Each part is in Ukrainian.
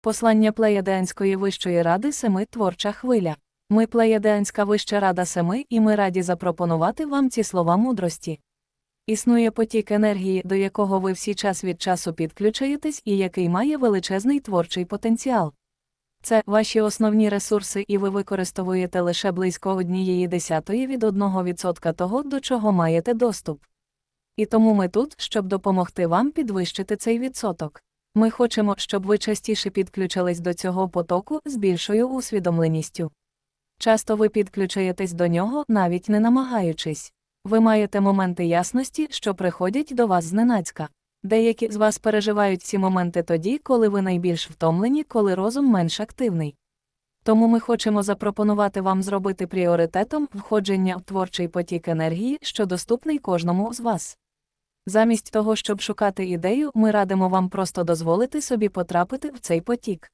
Послання Плеядеанської вищої ради Семи творча хвиля. Ми Плеядеанська вища рада Семи, і ми раді запропонувати вам ці слова мудрості. Існує потік енергії, до якого ви всі час від часу підключаєтесь і який має величезний творчий потенціал. Це ваші основні ресурси, і ви використовуєте лише близько однієї десятої від 1% того, до чого маєте доступ. І тому ми тут, щоб допомогти вам підвищити цей відсоток. Ми хочемо, щоб ви частіше підключились до цього потоку з більшою усвідомленістю. Часто ви підключаєтесь до нього, навіть не намагаючись. Ви маєте моменти ясності, що приходять до вас зненацька. Деякі з вас переживають ці моменти тоді, коли ви найбільш втомлені, коли розум менш активний. Тому ми хочемо запропонувати вам зробити пріоритетом входження в творчий потік енергії, що доступний кожному з вас. Замість того, щоб шукати ідею, ми радимо вам просто дозволити собі потрапити в цей потік.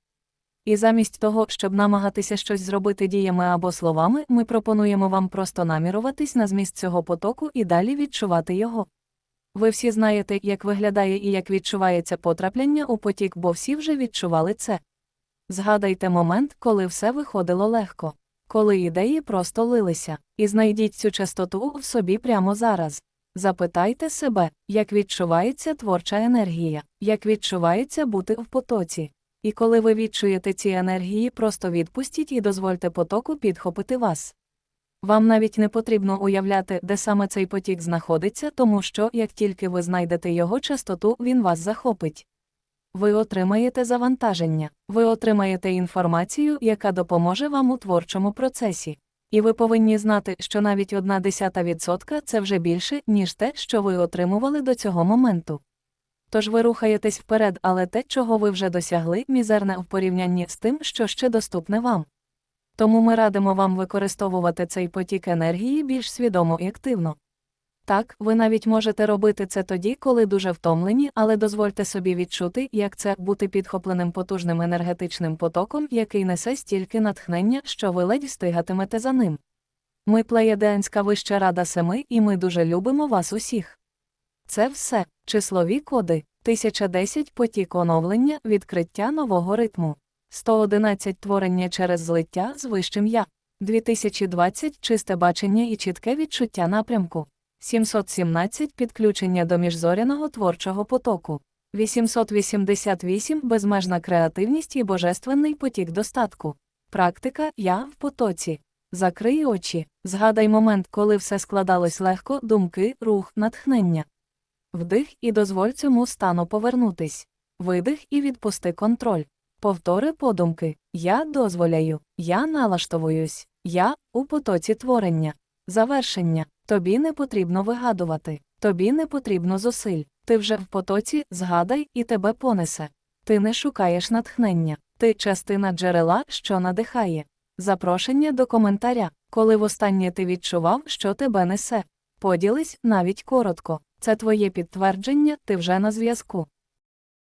І замість того, щоб намагатися щось зробити діями або словами, ми пропонуємо вам просто наміруватись на зміст цього потоку і далі відчувати його. Ви всі знаєте, як виглядає і як відчувається потрапляння у потік, бо всі вже відчували це. Згадайте момент, коли все виходило легко, коли ідеї просто лилися, і знайдіть цю частоту в собі прямо зараз. Запитайте себе, як відчувається творча енергія, як відчувається бути в потоці. І коли ви відчуєте ці енергії, просто відпустіть і дозвольте потоку підхопити вас. Вам навіть не потрібно уявляти, де саме цей потік знаходиться, тому що, як тільки ви знайдете його частоту, він вас захопить. Ви отримаєте завантаження, ви отримаєте інформацію, яка допоможе вам у творчому процесі. І ви повинні знати, що навіть одна десята відсотка це вже більше, ніж те, що ви отримували до цього моменту. Тож ви рухаєтесь вперед, але те, чого ви вже досягли, мізерне в порівнянні з тим, що ще доступне вам. Тому ми радимо вам використовувати цей потік енергії більш свідомо і активно. Так, ви навіть можете робити це тоді, коли дуже втомлені, але дозвольте собі відчути, як це бути підхопленим потужним енергетичним потоком, який несе стільки натхнення, що ви ледь встигатимете за ним. Ми Плеядеанська вища рада семи, і ми дуже любимо вас усіх. Це все. Числові коди, 1010 потік оновлення, відкриття нового ритму, 111 творення через злиття з вищим я, 2020 чисте бачення і чітке відчуття напрямку, 717 підключення до міжзоряного творчого потоку, 888 безмежна креативність і божественний потік достатку. Практика Я в потоці. Закрий очі, згадай момент, коли все складалось легко, думки, рух, натхнення. Вдих і дозволь цьому стану повернутись. Видих і відпусти контроль. Повтори подумки. Я дозволяю, я налаштовуюсь, я у потоці творення. Завершення. Тобі не потрібно вигадувати, тобі не потрібно зусиль. Ти вже в потоці, згадай, і тебе понесе. Ти не шукаєш натхнення, ти частина джерела, що надихає. Запрошення до коментаря, коли востаннє ти відчував, що тебе несе. Поділись навіть коротко. Це твоє підтвердження, ти вже на зв'язку.